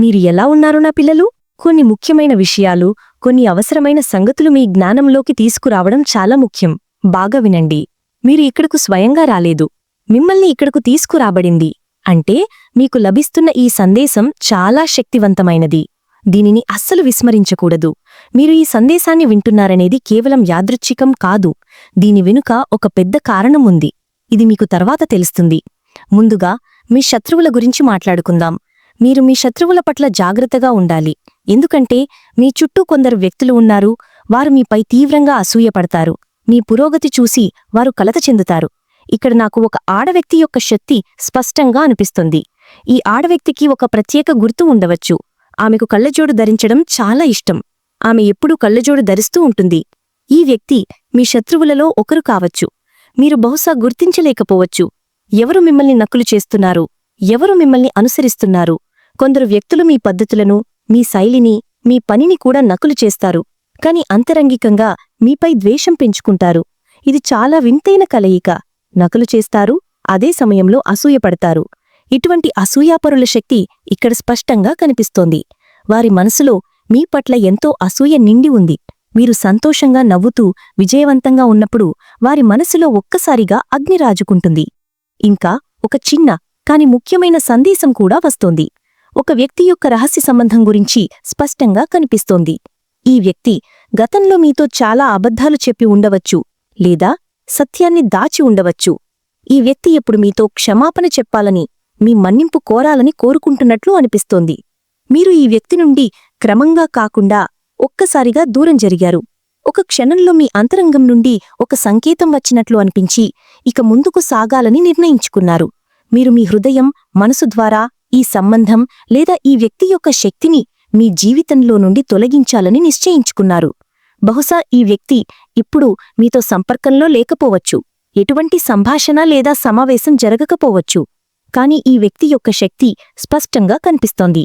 మీరు ఎలా ఉన్నారు నా పిల్లలు? కొన్ని ముఖ్యమైన విషయాలు కొన్ని అవసరమైన సంగతులు మీ జ్ఞానంలోకి తీసుకురావడం చాలా ముఖ్యం. బాగా వినండి. మీరు ఇక్కడకు స్వయంగా రాలేదు. మిమ్మల్ని ఇక్కడకు తీసుకురాబడింది. అంటే మీకు లభిస్తున్న ఈ సందేశం చాలా శక్తివంతమైనది. దీనిని అస్సలు విస్మరించకూడదు. మీరు ఈ సందేశాన్ని వింటున్నారనేది కేవలం యాదృచ్ఛికం కాదు. దీని వెనుక ఒక పెద్ద కారణం ఉంది. ఇది మీకు తర్వాత తెలుస్తుంది. ముందుగా మీ శత్రువుల గురించి మాట్లాడుకుందాం. మీరు మీ శత్రువుల పట్ల జాగ్రత్తగా ఉండాలి. ఎందుకంటే మీ చుట్టూ కొందరు వ్యక్తులు ఉన్నారు వారు మీపై తీవ్రంగా అసూయపడతారు. మీ పురోగతి చూసి వారు కలత చెందుతారు. ఇక్కడ నాకు ఒక ఆడవ్యక్తి యొక్క శక్తి స్పష్టంగా అనిపిస్తుంది. ఈ ఆడవ్యక్తికి ఒక ప్రత్యేక గుర్తు ఉండవచ్చు. ఆమెకు కళ్ళజోడు ధరించడం చాలా ఇష్టం. ఆమె ఎప్పుడూ కళ్ళజోడు ధరిస్తూ ఉంటుంది. ఈ వ్యక్తి మీ శత్రువులలో ఒకరు కావచ్చు. మీరు బహుశా గుర్తించలేకపోవచ్చు. ఎవరు మిమ్మల్ని నక్కులు చేస్తున్నారు? ఎవరు మిమ్మల్ని అనుసరిస్తున్నారు? కొందరు వ్యక్తులు మీ పద్ధతులను మీ శైలిని మీ పనిని కూడా నకులు చేస్తారు. కాని అంతరంగికంగా మీపై ద్వేషం పెంచుకుంటారు. ఇది చాలా వింతైన కలయిక. నకలు చేస్తారు అదే సమయంలో అసూయపడతారు. ఇటువంటి అసూయాపరుల శక్తి ఇక్కడ స్పష్టంగా కనిపిస్తోంది. వారి మనసులో మీ పట్ల ఎంతో అసూయ నిండి ఉంది. మీరు సంతోషంగా నవ్వుతూ విజయవంతంగా ఉన్నప్పుడు వారి మనసులో ఒక్కసారిగా అగ్ని రాజుకుంటుంది. ఇంకా ఒక చిన్న కాని ముఖ్యమైన సందేశం కూడా వస్తోంది. ఒక వ్యక్తి యొక్క రహస్య సంబంధం గురించి స్పష్టంగా కనిపిస్తోంది. ఈ వ్యక్తి గతంలో మీతో చాలా అబద్ధాలు చెప్పి ఉండవచ్చు లేదా సత్యాన్ని దాచి ఉండవచ్చు. ఈ వ్యక్తి ఇప్పుడు మీతో క్షమాపణ చెప్పాలని మీ మన్నింపు కోరాలని కోరుకుంటున్నట్లు అనిపిస్తోంది. మీరు ఈ వ్యక్తి నుండి క్రమంగా కాకుండా ఒక్కసారిగా దూరం జరిగారు. ఒక క్షణంలో మీ అంతరంగం నుండి ఒక సంకేతం వచ్చినట్లు అనిపించి ఇక ముందుకు సాగాలని నిర్ణయించుకున్నారు. మీరు మీ హృదయం మనసు ద్వారా ఈ సంబంధం లేదా ఈ వ్యక్తి యొక్క శక్తిని మీ జీవితంలో నుండి తొలగించాలని నిశ్చయించుకున్నారు. బహుశా ఈ వ్యక్తి ఇప్పుడు మీతో సంపర్కంలో లేకపోవచ్చు. ఎటువంటి సంభాషణ లేదా సమావేశం జరగకపోవచ్చు. కాని ఈ వ్యక్తి యొక్క శక్తి స్పష్టంగా కనిపిస్తోంది.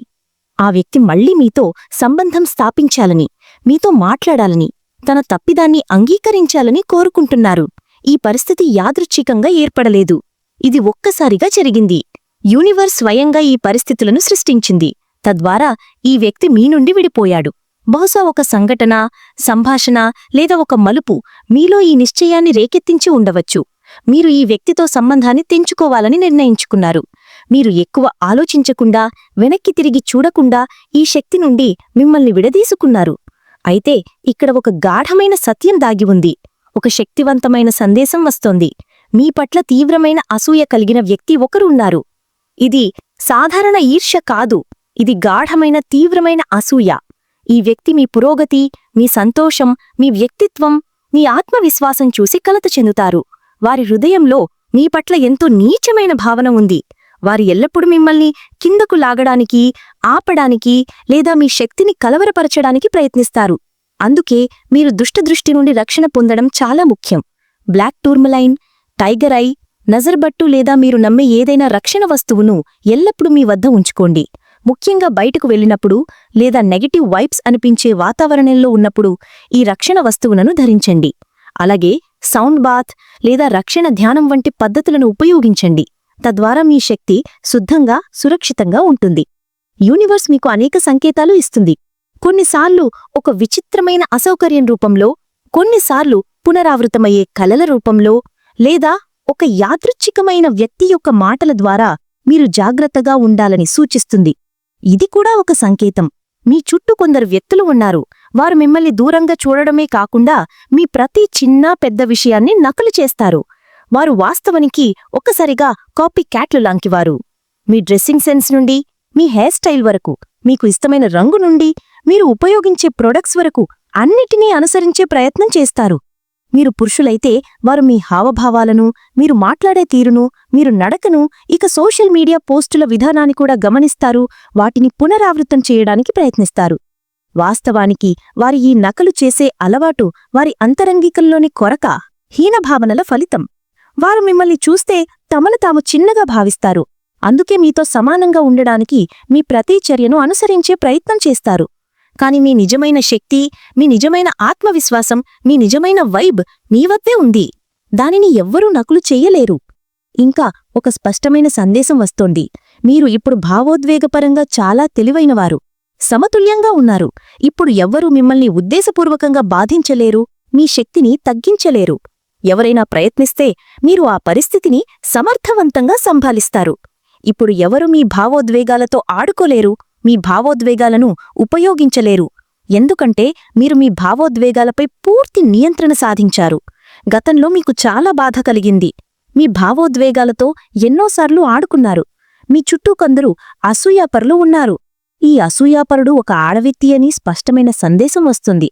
ఆ వ్యక్తి మళ్ళీ మీతో సంబంధం స్థాపించాలని మీతో మాట్లాడాలని తన తప్పిదాన్ని అంగీకరించాలని కోరుకుంటున్నారు. ఈ పరిస్థితి యాదృచ్ఛికంగా ఏర్పడలేదు. ఇది ఒక్కసారిగా జరిగింది. యూనివర్స్ స్వయంగా ఈ పరిస్థితులను సృష్టించింది. తద్వారా ఈ వ్యక్తి మీ నుండి విడిపోయాడు. బహుశా ఒక సంఘటన సంభాషణ లేదా ఒక మలుపు మీలో ఈ నిశ్చయాన్ని రేకెత్తించి ఉండవచ్చు. మీరు ఈ వ్యక్తితో సంబంధాన్ని తెంచుకోవాలని నిర్ణయించుకున్నారు. మీరు ఎక్కువ ఆలోచించకుండా వెనక్కి తిరిగి చూడకుండా ఈ శక్తి నుండి మిమ్మల్ని విడదీసుకున్నారు. అయితే ఇక్కడ ఒక గాఢమైన సత్యం దాగి ఉంది. ఒక శక్తివంతమైన సందేశం వస్తోంది. మీ పట్ల తీవ్రమైన అసూయ కలిగిన వ్యక్తి ఒకరున్నారు. ఇది సాధారణ ఈర్ష్య కాదు. ఇది గాఢమైన తీవ్రమైన అసూయ. ఈ వ్యక్తి మీ పురోగతి మీ సంతోషం మీ వ్యక్తిత్వం మీ ఆత్మవిశ్వాసం చూసి కలత చెందుతారు. వారి హృదయంలో మీ పట్ల ఎంతో నీచమైన భావన ఉంది. వారు ఎల్లప్పుడూ మిమ్మల్ని కిందకు లాగడానికి ఆపడానికి లేదా మీ శక్తిని కలవరపరచడానికి ప్రయత్నిస్తారు. అందుకే మీరు దుష్టదృష్టి నుండి రక్షణ పొందడం చాలా ముఖ్యం. బ్లాక్ టూర్మలైన్ టైగర్ ఐ నజర్బట్టు లేదా మీరు నమ్మే ఏదైనా రక్షణ వస్తువును ఎల్లప్పుడూ మీ వద్ద ఉంచుకోండి. ముఖ్యంగా బయటకు వెళ్ళినప్పుడు లేదా నెగటివ్ వైబ్స్ అనిపించే వాతావరణంలో ఉన్నప్పుడు ఈ రక్షణ వస్తువులను ధరించండి. అలాగే సౌండ్ బాత్ లేదా రక్షణ ధ్యానం వంటి పద్ధతులను ఉపయోగించండి. తద్వారా మీ శక్తి శుద్ధంగా సురక్షితంగా ఉంటుంది. యూనివర్స్ మీకు అనేక సంకేతాలు ఇస్తుంది. కొన్నిసార్లు ఒక విచిత్రమైన అసౌకర్యం రూపంలో కొన్నిసార్లు పునరావృతమయ్యే కలల రూపంలో లేదా ఒక యాదృచ్ఛికమైన వ్యక్తి యొక్క మాటల ద్వారా మీరు జాగ్రత్తగా ఉండాలని సూచిస్తుంది. ఇది కూడా ఒక సంకేతం. మీ చుట్టూ కొందరు వ్యక్తులు ఉన్నారు. వారు మిమ్మల్ని దూరంగా చూడడమే కాకుండా మీ ప్రతి చిన్న పెద్ద విషయాన్ని నకలు చేస్తారు. వారు వాస్తవానికి ఒక్కసారిగా కాపీ క్యాట్లు లాంకివారు. మీ డ్రెస్సింగ్ సెన్స్ నుండి మీ హెయిర్ స్టైల్ వరకు మీకు ఇష్టమైన రంగు నుండి మీరు ఉపయోగించే ప్రొడక్ట్స్ వరకు అన్నిటినీ అనుసరించే ప్రయత్నం చేస్తారు. మీరు పురుషులైతే వారు మీ హావభావాలను మీరు మాట్లాడే తీరును మీరు నడకను ఇక సోషల్ మీడియా పోస్టుల విధానాన్ని కూడా గమనిస్తారు. వాటిని పునరావృతం చేయడానికి ప్రయత్నిస్తారు. వాస్తవానికి వారి ఈ నకలు చేసే అలవాటు వారి అంతరంగికంలోని కొరక హీనభావనల ఫలితం. వారు మిమ్మల్ని చూస్తే తమను తాము చిన్నగా భావిస్తారు. అందుకే మీతో సమానంగా ఉండడానికి మీ ప్రతి చర్యను అనుసరించే ప్రయత్నం చేస్తారు. కాని మీ నిజమైన శక్తి మీ నిజమైన ఆత్మవిశ్వాసం మీ నిజమైన వైబ్ మీ వద్దే ఉంది. దానిని ఎవ్వరూ నకులు చెయ్యలేరు ఇంకా ఒక స్పష్టమైన సందేశం వస్తోంది. మీరు ఇప్పుడు భావోద్వేగపరంగా చాలా తెలివైనవారు. సమతుల్యంగా ఉన్నారు. ఇప్పుడు ఎవ్వరూ మిమ్మల్ని ఉద్దేశపూర్వకంగా బాధించలేరు మీ శక్తిని తగ్గించలేరు. ఎవరైనా ప్రయత్నిస్తే మీరు ఆ పరిస్థితిని సమర్థవంతంగా సంభాలిస్తారు. ఇప్పుడు ఎవరు మీ భావోద్వేగాలతో ఆడుకోలేరు మీ భావోద్వేగాలను ఉపయోగించలేరు. ఎందుకంటే మీరు మీ భావోద్వేగాలపై పూర్తి నియంత్రణ సాధించారు. గతంలో మీకు చాలా బాధ కలిగింది. మీ భావోద్వేగాలతో ఎన్నోసార్లు ఆడుకున్నారు. మీ చుట్టూ కొందరు అసూయాపరులు ఉన్నారు. ఈ అసూయాపరుడు ఒక ఆడవ్యక్తి అని స్పష్టమైన సందేశం వస్తుంది.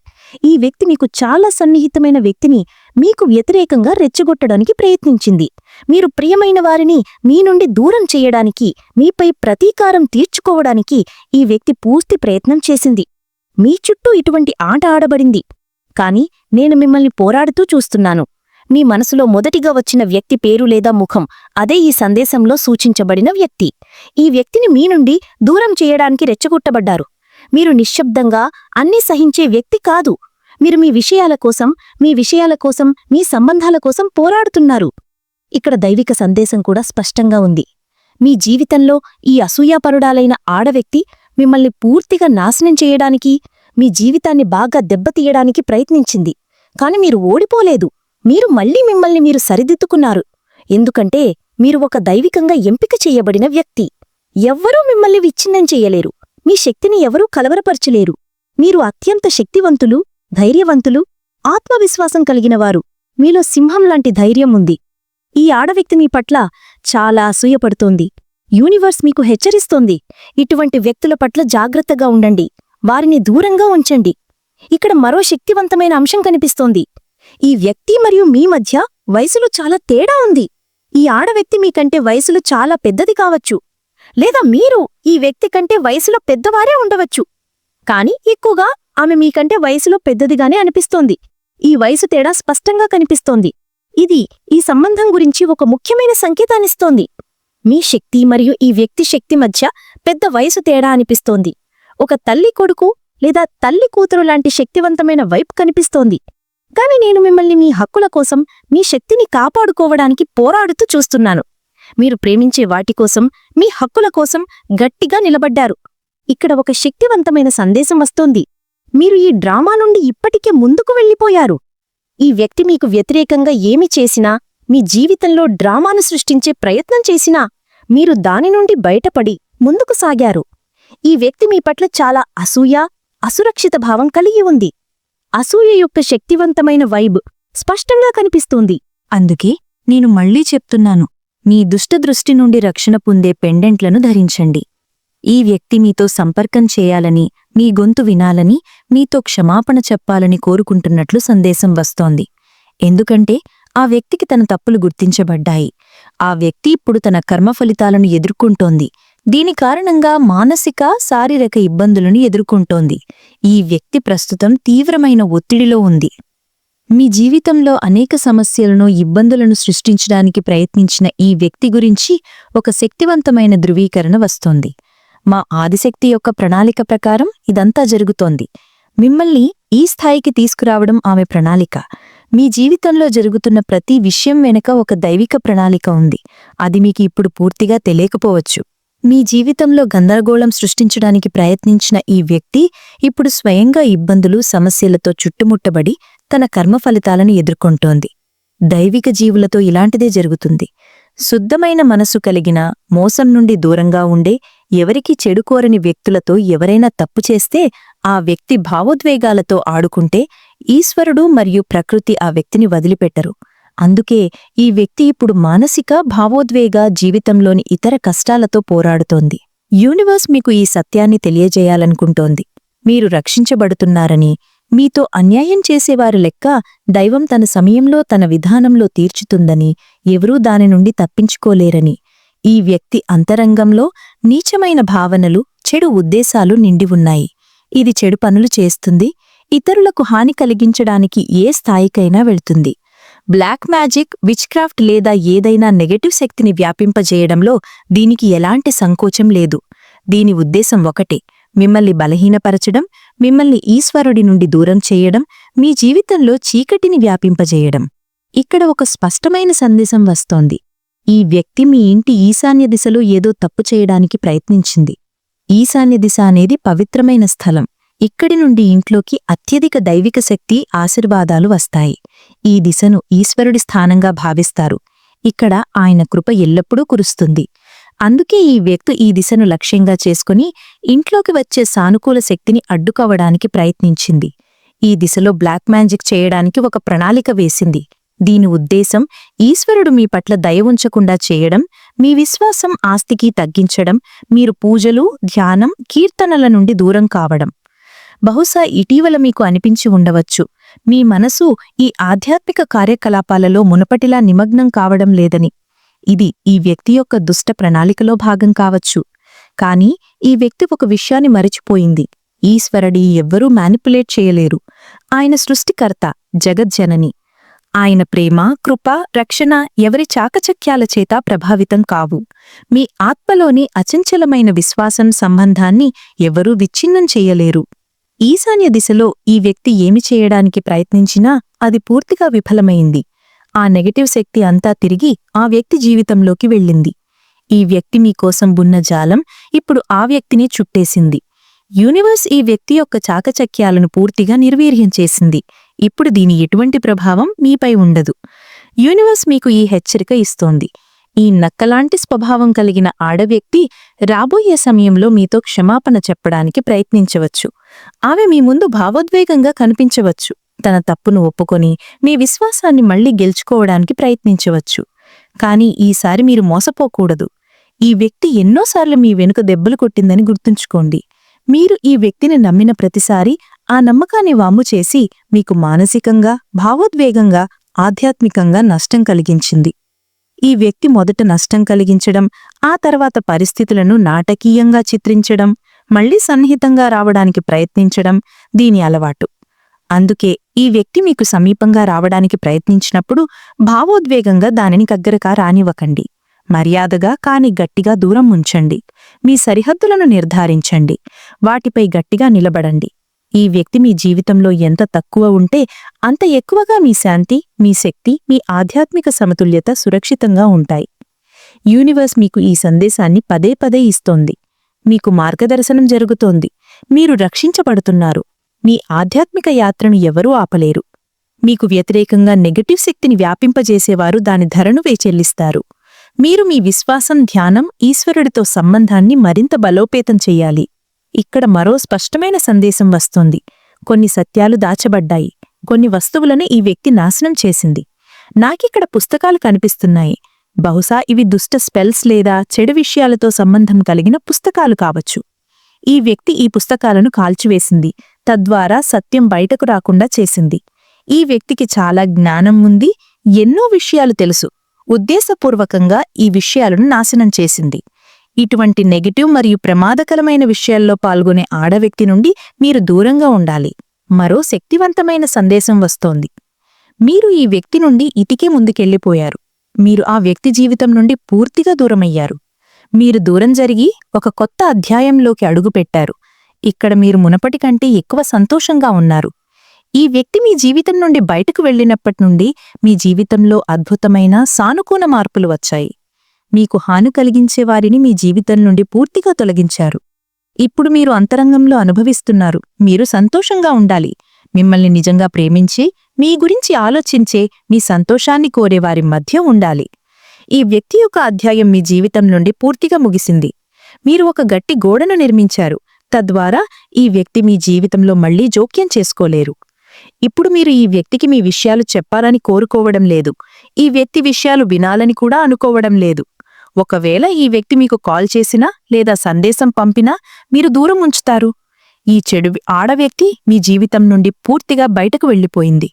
ఈ వ్యక్తి మీకు చాలా సన్నిహితమైన వ్యక్తిని మీకు వ్యతిరేకంగా రెచ్చగొట్టడానికి ప్రయత్నించింది. మీరు ప్రియమైన వారిని మీ నుండి దూరం చేయడానికి మీపై ప్రతీకారం తీర్చుకోవడానికి ఈ వ్యక్తి పూర్తి ప్రయత్నం చేసింది. మీ చుట్టూ ఇటువంటి ఆట ఆడబడింది. కాని నేను మిమ్మల్ని పోరాడుతూ చూస్తున్నాను. మీ మనసులో మొదటిగా వచ్చిన వ్యక్తి పేరు లేదా ముఖం అదే ఈ సందేశంలో సూచించబడిన వ్యక్తి. ఈ వ్యక్తిని మీ నుండి దూరం చేయడానికి రెచ్చగొట్టబడ్డారు. మీరు నిశ్శబ్దంగా అన్నీ సహించే వ్యక్తి కాదు. మీరు మీ విషయాల కోసం మీ విషయాల కోసం మీ సంబంధాల కోసం పోరాడుతున్నారు. ఇక్కడ దైవిక సందేశం కూడా స్పష్టంగా ఉంది. మీ జీవితంలో ఈ అసూయాపరుడాలైన ఆడవ్యక్తి మిమ్మల్ని పూర్తిగా నాశనం చేయడానికి మీ జీవితాన్ని బాగా దెబ్బతీయడానికి ప్రయత్నించింది. కాని మీరు ఓడిపోలేదు. మీరు మళ్ళీ మిమ్మల్ని మీరు సరిదిద్దుకున్నారు. ఎందుకంటే మీరు ఒక దైవికంగా ఎంపిక చేయబడిన వ్యక్తి. ఎవ్వరూ మిమ్మల్ని విచ్ఛిన్నం చెయ్యలేరు మీ శక్తిని ఎవరూ కలవరపరచలేరు. మీరు అత్యంత శక్తివంతులు ధైర్యవంతులు ఆత్మవిశ్వాసం కలిగినవారు మీలో సింహం లాంటి ధైర్యం ఉంది. ఈ ఆడవ్యక్తి మీ పట్ల చాలా అసూయపడుతోంది. యూనివర్స్ మీకు హెచ్చరిస్తోంది. ఇటువంటి వ్యక్తుల పట్ల జాగ్రత్తగా ఉండండి. వారిని దూరంగా ఉంచండి. ఇక్కడ మరో శక్తివంతమైన అంశం కనిపిస్తోంది. ఈ వ్యక్తి మరియు మీ మధ్య వయసులో చాలా తేడా ఉంది. ఈ ఆడవ్యక్తి మీకంటే వయసులో చాలా పెద్దది కావచ్చు. లేదా మీరు ఈ వ్యక్తి కంటే వయసులో పెద్దవారే ఉండవచ్చు. కాని ఎక్కువగా ఆమె మీకంటే వయసులో పెద్దదిగానే అనిపిస్తోంది. ఈ వయసు తేడా స్పష్టంగా కనిపిస్తోంది. ఇది ఈ సంబంధం గురించి ఒక ముఖ్యమైన సంకేతాన్నిస్తోంది మీ శక్తి మరియు ఈ వ్యక్తి శక్తి మధ్య పెద్ద వయసు తేడా అనిపిస్తోంది. ఒక తల్లి కొడుకు లేదా తల్లి కూతురు లాంటి శక్తివంతమైన వైపు కనిపిస్తోంది. కానీ నేను మిమ్మల్ని మీ హక్కుల కోసం మీ శక్తిని కాపాడుకోవడానికి పోరాడుతూ చూస్తున్నాను. మీరు ప్రేమించే వాటి కోసం మీ హక్కుల కోసం గట్టిగా నిలబడ్డారు. ఇక్కడ ఒక శక్తివంతమైన సందేశం వస్తోంది. మీరు ఈ డ్రామా నుండి ఇప్పటికే ముందుకు వెళ్ళిపోయారు. ఈ వ్యక్తి మీకు వ్యతిరేకంగా ఏమి చేసినా మీ జీవితంలో డ్రామాను సృష్టించే ప్రయత్నం చేసినా మీరు దాని నుండి బయటపడి ముందుకు సాగారు. ఈ వ్యక్తి మీ పట్ల చాలా అసూయ అసురక్షిత భావం కలిగి ఉంది. అసూయ యొక్క శక్తివంతమైన వైబ్ స్పష్టంగా కనిపిస్తోంది. అందుకే నేను మళ్ళీ చెప్తున్నాను మీ దుష్టదృష్టి నుండి రక్షణ పొందే పెండెంట్లను ధరించండి. ఈ వ్యక్తి మీతో సంపర్కం చేయాలని మీ గొంతు వినాలని మీతో క్షమాపణ చెప్పాలని కోరుకుంటున్నట్లు సందేశం వస్తోంది. ఎందుకంటే ఆ వ్యక్తికి తన తప్పులు గుర్తించబడ్డాయి. ఆ వ్యక్తి ఇప్పుడు తన కర్మ ఫలితాలను ఎదుర్కొంటోంది. దీని కారణంగా మానసిక శారీరక ఇబ్బందులను ఎదుర్కొంటోంది. ఈ వ్యక్తి ప్రస్తుతం తీవ్రమైన ఒత్తిడిలో ఉంది. మీ జీవితంలో అనేక సమస్యలను ఇబ్బందులను సృష్టించడానికి ప్రయత్నించిన ఈ వ్యక్తి గురించి ఒక శక్తివంతమైన ధృవీకరణ వస్తోంది. మా ఆదిశక్తి యొక్క ప్రణాళిక ప్రకారం ఇదంతా జరుగుతోంది. మిమ్మల్ని ఈ స్థాయికి తీసుకురావడం ఆమె ప్రణాళిక. మీ జీవితంలో జరుగుతున్న ప్రతి విషయం వెనుక ఒక దైవిక ప్రణాళిక ఉంది. అది మీకు ఇప్పుడు పూర్తిగా తెలియకపోవచ్చు. మీ జీవితంలో గందరగోళం సృష్టించడానికి ప్రయత్నించిన ఈ వ్యక్తి ఇప్పుడు స్వయంగా ఇబ్బందులు సమస్యలతో చుట్టుముట్టబడి తన కర్మ ఫలితాలను ఎదుర్కొంటోంది. దైవిక జీవులతో ఇలాంటిదే జరుగుతుంది. శుద్ధమైన మనసు కలిగిన మోసం నుండి దూరంగా ఉండే ఎవరికీ చెడుకోరని వ్యక్తులతో ఎవరైనా తప్పు చేస్తే ఆ వ్యక్తి భావోద్వేగాలతో ఆడుకుంటే ఈశ్వరుడు మరియు ప్రకృతి ఆ వ్యక్తిని వదిలిపెట్టరు. అందుకే ఈ వ్యక్తి ఇప్పుడు మానసిక భావోద్వేగ జీవితంలోని ఇతర కష్టాలతో పోరాడుతోంది. యూనివర్స్ మీకు ఈ సత్యాన్ని తెలియజేయాలనుకుంటోంది. మీరు రక్షించబడుతున్నారని మీతో అన్యాయం చేసేవారి లెక్క దైవం తన సమయంలో తన విధానంలో తీర్చుతుందని ఎవరూ దాని నుండి తప్పించుకోలేరని ఈ వ్యక్తి అంతరంగంలో నీచమైన భావనలు చెడు ఉద్దేశాలు నిండి ఉన్నాయి. ఇది చెడు పనులు చేస్తుంది. ఇతరులకు హాని కలిగించడానికి ఏ స్థాయికైనా వెళ్తుంది. బ్లాక్ మ్యాజిక్ విచ్క్రాఫ్ట్ లేదా ఏదైనా నెగటివ్ శక్తిని వ్యాపింపజేయడంలో దీనికి ఎలాంటి సంకోచం లేదు. దీని ఉద్దేశం ఒకటే. మిమ్మల్ని బలహీనపరచడం మిమ్మల్ని ఈశ్వరుడి నుండి దూరం చేయడం మీ జీవితంలో చీకటిని వ్యాపింపజేయడం. ఇక్కడ ఒక స్పష్టమైన సందేశం వస్తోంది. ఈ వ్యక్తి మీ ఇంటి ఈశాన్య దిశలో ఏదో తప్పు చేయడానికి ప్రయత్నించింది. ఈశాన్య దిశ అనేది పవిత్రమైన స్థలం. ఇక్కడి నుండి ఇంట్లోకి అత్యధిక దైవిక శక్తి ఆశీర్వాదాలు వస్తాయి. ఈ దిశను ఈశ్వరుడి స్థానంగా భావిస్తారు. ఇక్కడ ఆయన కృప ఎల్లప్పుడూ కురుస్తుంది. అందుకే ఈ వ్యక్తి ఈ దిశను లక్ష్యంగా చేసుకుని ఇంట్లోకి వచ్చే సానుకూల శక్తిని అడ్డుకోవడానికి ప్రయత్నించింది. ఈ దిశలో బ్లాక్ మ్యాజిక్ చేయడానికి ఒక ప్రణాళిక వేసింది. దీని ఉద్దేశం ఈశ్వరుడు మీ పట్ల దయ ఉంచకుండా చేయడం మీ విశ్వాసం ఆస్తికి తగ్గించడం మీరు పూజలు ధ్యానం కీర్తనల నుండి దూరం కావడం. బహుశా ఇటీవల మీకు అనిపించి ఉండవచ్చు. మీ మనసు ఈ ఆధ్యాత్మిక కార్యకలాపాలలో మునపటిలా నిమగ్నం కావడం లేదని. ఇది ఈ వ్యక్తి యొక్క దుష్ట ప్రణాళికలో భాగం కావచ్చు. కాని ఈ వ్యక్తి ఒక విషయాన్ని మరిచిపోయింది. ఈశ్వరుడి ఎవ్వరూ మ్యానిపులేట్ చేయలేరు. ఆయన సృష్టికర్త జగజ్జనని. ఆయన ప్రేమ కృప రక్షణ ఎవరి చాకచక్యాల చేత ప్రభావితం కావు. మీ ఆత్మలోని అచంచలమైన విశ్వాసం సంబంధాన్ని ఎవరూ విచ్ఛిన్నం చేయలేరు. ఈశాన్య దిశలో ఈ వ్యక్తి ఏమి చేయడానికి ప్రయత్నించినా అది పూర్తిగా విఫలమైంది. ఆ నెగటివ్ శక్తి అంతా తిరిగి ఆ వ్యక్తి జీవితంలోకి వెళ్ళింది. ఈ వ్యక్తి మీకోసం బున్న జాలం ఇప్పుడు ఆ వ్యక్తిని చుట్టేసింది. యూనివర్స్ ఈ వ్యక్తి యొక్క చాకచక్యాలను పూర్తిగా నిర్వీర్యం చేసింది. ఇప్పుడు దీని ఎటువంటి ప్రభావం మీపై ఉండదు. యూనివర్స్ మీకు ఈ హెచ్చరిక ఇస్తోంది. ఈ నక్కలాంటి స్వభావం కలిగిన ఆడవ్యక్తి రాబోయే సమయంలో మీతో క్షమాపణ చెప్పడానికి ప్రయత్నించవచ్చు. ఆమె మీ ముందు భావోద్వేగంగా కనిపించవచ్చు. తన తప్పును ఒప్పుకొని మీ విశ్వాసాన్ని మళ్ళీ గెలుచుకోవడానికి ప్రయత్నించవచ్చు. కాని ఈసారి మీరు మోసపోకూడదు. ఈ వ్యక్తి ఎన్నోసార్లు మీ వెనుక దెబ్బలు కొట్టిందని గుర్తుంచుకోండి. మీరు ఈ వ్యక్తిని నమ్మిన ప్రతిసారి ఆ నమ్మకాన్ని వాము చేసి మీకు మానసికంగా భావోద్వేగంగా ఆధ్యాత్మికంగా నష్టం కలిగించింది. ఈ వ్యక్తి మొదట నష్టం కలిగించడం ఆ తర్వాత పరిస్థితులను నాటకీయంగా చిత్రించడం మళ్ళీ సన్నిహితంగా రావడానికి ప్రయత్నించడం దీని అలవాటు. అందుకే ఈ వ్యక్తి మీకు సమీపంగా రావడానికి ప్రయత్నించినప్పుడు భావోద్వేగంగా దానిని దగ్గరగా రానివ్వకండి. మర్యాదగా కాని గట్టిగా దూరం ఉంచండి. మీ సరిహద్దులను నిర్ధారించండి. వాటిపై గట్టిగా నిలబడండి. ఈ వ్యక్తి మీ జీవితంలో ఎంత తక్కువ ఉంటే అంత ఎక్కువగా మీ శాంతి మీ శక్తి మీ ఆధ్యాత్మిక సమతుల్యత సురక్షితంగా ఉంటాయి. యూనివర్స్ మీకు ఈ సందేశాన్ని పదే పదే ఇస్తోంది. మీకు మార్గదర్శనం జరుగుతోంది. మీరు రక్షించబడుతున్నారు. మీ ఆధ్యాత్మిక యాత్రను ఎవరూ ఆపలేరు. మీకు వ్యతిరేకంగా నెగటివ్ శక్తిని వ్యాపింపజేసేవారు దాని ధరను వేచెల్లిస్తారు. మీరు మీ విశ్వాసం ధ్యానం ఈశ్వరుడితో సంబంధాన్ని మరింత బలోపేతం చెయ్యాలి ఇక్కడ మరో స్పష్టమైన సందేశం వస్తోంది. కొన్ని సత్యాలు దాచబడ్డాయి. కొన్ని వస్తువులను ఈ వ్యక్తి నాశనం చేసింది. నాకిక్కడ పుస్తకాలు కనిపిస్తున్నాయి. బహుశా ఇవి దుష్ట స్పెల్స్ లేదా చెడు విషయాలతో సంబంధం కలిగిన పుస్తకాలు కావచ్చు. ఈ వ్యక్తి ఈ పుస్తకాలను కాల్చివేసింది తద్వారా సత్యం బయటకు రాకుండా చేసింది. ఈ వ్యక్తికి చాలా జ్ఞానం ఉంది ఎన్నో విషయాలు తెలుసు. ఉద్దేశపూర్వకంగా ఈ విషయాలను నాశనం చేసింది. ఇటువంటి నెగటివ్ మరియు ప్రమాదకరమైన విషయాల్లో పాల్గొనే ఆడవ్యక్తి నుండి మీరు దూరంగా ఉండాలి. మరో శక్తివంతమైన సందేశం వస్తోంది. మీరు ఈ వ్యక్తి నుండి ఇతికే ముందుకెళ్ళిపోయారు మీరు ఆ వ్యక్తి జీవితం నుండి పూర్తిగా దూరమయ్యారు. మీరు దూరం జరిగి ఒక కొత్త అధ్యాయంలోకి అడుగుపెట్టారు. ఇక్కడ మీరు మునపటి కంటే ఎక్కువ సంతోషంగా ఉన్నారు. ఈ వ్యక్తి మీ జీవితం నుండి బయటకు వెళ్ళినప్పటి నుండి మీ జీవితంలో అద్భుతమైన సానుకూల మార్పులు వచ్చాయి. మీకు హాని కలిగించే వారిని మీ జీవితం నుండి పూర్తిగా తొలగించారు. ఇప్పుడు మీరు అంతరంగంలో అనుభవిస్తున్నారు. మీరు సంతోషంగా ఉండాలి. మిమ్మల్ని నిజంగా ప్రేమించి మీ గురించి ఆలోచించే మీ సంతోషాన్ని కోరేవారి మధ్య ఉండాలి. ఈ వ్యక్తి యొక్క అధ్యాయం మీ జీవితం నుండి పూర్తిగా ముగిసింది. మీరు ఒక గట్టి గోడను నిర్మించారు. తద్వారా ఈ వ్యక్తి మీ జీవితంలో మళ్ళీ జోక్యం చేసుకోలేరు. ఇప్పుడు మీరు ఈ వ్యక్తికి మీ విషయాలు చెప్పాలని కోరుకోవడం లేదు. ఈ వ్యక్తి విషయాలు వినాలని కూడా అనుకోవడం లేదు. ఒకవేళ ఈ వ్యక్తి మీకు కాల్ చేసినా లేదా సందేశం పంపినా మీరు దూరం ఉంచుతారు. ఈ చెడు ఆడవ్యక్తి మీ జీవితం నుండి పూర్తిగా బయటకు వెళ్ళిపోయింది.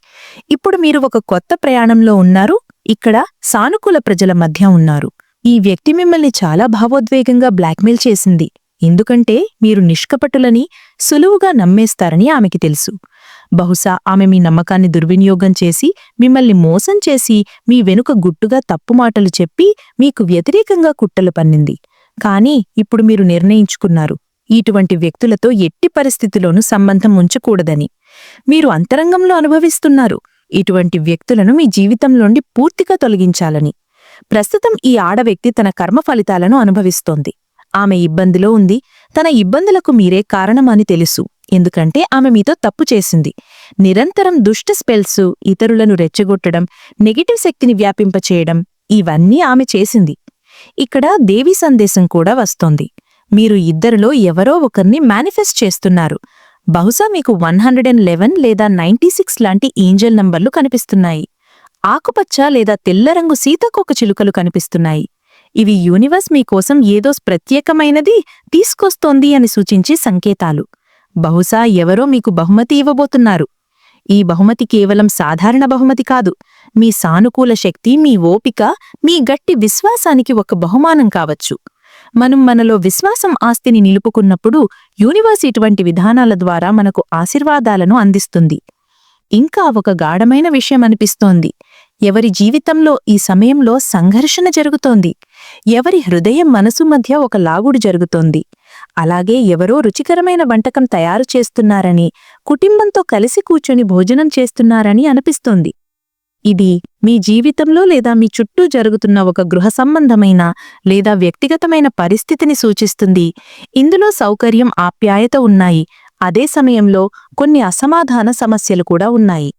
ఇప్పుడు మీరు ఒక కొత్త ప్రయాణంలో ఉన్నారు ఇక్కడ సానుకూల ప్రజల మధ్య ఉన్నారు. ఈ వ్యక్తి మిమ్మల్ని చాలా భావోద్వేగంగా బ్లాక్మెయిల్ చేసింది ఎందుకంటే మీరు నిష్కపటులని సులువుగా నమ్మేస్తారని ఆమెకి తెలుసు. బహుశా ఆమె మీ నమ్మకాన్ని దుర్వినియోగం చేసి మిమ్మల్ని మోసం చేసి మీ వెనుక గుట్టుగా తప్పు మాటలు చెప్పి మీకు వ్యతిరేకంగా కుట్టలు పన్నింది. కానీ ఇప్పుడు మీరు నిర్ణయించుకున్నారు ఇటువంటి వ్యక్తులతో ఎట్టి పరిస్థితిలోనూ సంబంధం ఉంచకూడదని. మీరు అంతరంగంలో అనుభవిస్తున్నారు. ఇటువంటి వ్యక్తులను మీ జీవితంలోండి పూర్తిగా తొలగించాలని. ప్రస్తుతం ఈ ఆడవ్యక్తి తన కర్మ ఫలితాలను అనుభవిస్తోంది. ఆమె ఇబ్బందిలో ఉంది. తన ఇబ్బందులకు మీరే కారణమని తెలుసు. ఎందుకంటే ఆమె మీతో తప్పు చేసింది. నిరంతరం దుష్ట స్పెల్స్ ఇతరులను రెచ్చగొట్టడం నెగిటివ్ శక్తిని వ్యాపింపచేయడం ఇవన్నీ ఆమె చేసింది. ఇక్కడ దేవి సందేశం కూడా వస్తోంది. మీరు ఇద్దరిలో ఎవరో ఒకరిని మేనిఫెస్ట్ చేస్తున్నారు. బహుశా మీకు వన్ హండ్రెడ్ అండ్ లెవెన్ లేదా నైంటీ సిక్స్ లాంటి ఏంజల్ నంబర్లు కనిపిస్తున్నాయి. ఆకుపచ్చ లేదా తెల్ల రంగు సీతాకోక చిలుకలు కనిపిస్తున్నాయి. ఇవి యూనివర్స్ మీకోసం ఏదో ప్రత్యేకమైనది తీసుకొస్తోంది అని సూచించే సంకేతాలు. బహుశా ఎవరో మీకు బహుమతి ఇవ్వబోతున్నారు. ఈ బహుమతి కేవలం సాధారణ బహుమతి కాదు. మీ సానుకూల శక్తి మీ ఓపిక మీ గట్టి విశ్వాసానికి ఒక బహుమానం కావచ్చు. మనం మనలో విశ్వాసం ఆస్తిని నిలుపుకున్నప్పుడు యూనివర్స్ ఇటువంటి విధానాల ద్వారా మనకు ఆశీర్వాదాలను అందిస్తుంది. ఇంకా ఒక గాఢమైన విషయం అనిపిస్తోంది. ఎవరి జీవితంలో ఈ సమయంలో సంఘర్షణ జరుగుతోంది. ఎవరి హృదయం మనసు మధ్య ఒక లాగుడు జరుగుతోంది. అలాగే ఎవరో రుచికరమైన వంటకం తయారు చేస్తున్నారని కుటుంబంతో కలిసి కూర్చొని భోజనం చేస్తున్నారని అనిపిస్తోంది. ఇది మీ జీవితంలో లేదా మీ చుట్టూ జరుగుతున్న ఒక గృహ సంబంధమైన లేదా వ్యక్తిగతమైన పరిస్థితిని సూచిస్తుంది. ఇందులో సౌకర్యం ఆప్యాయత ఉన్నాయి. అదే సమయంలో కొన్ని అసమాధాన సమస్యలు కూడా ఉన్నాయి.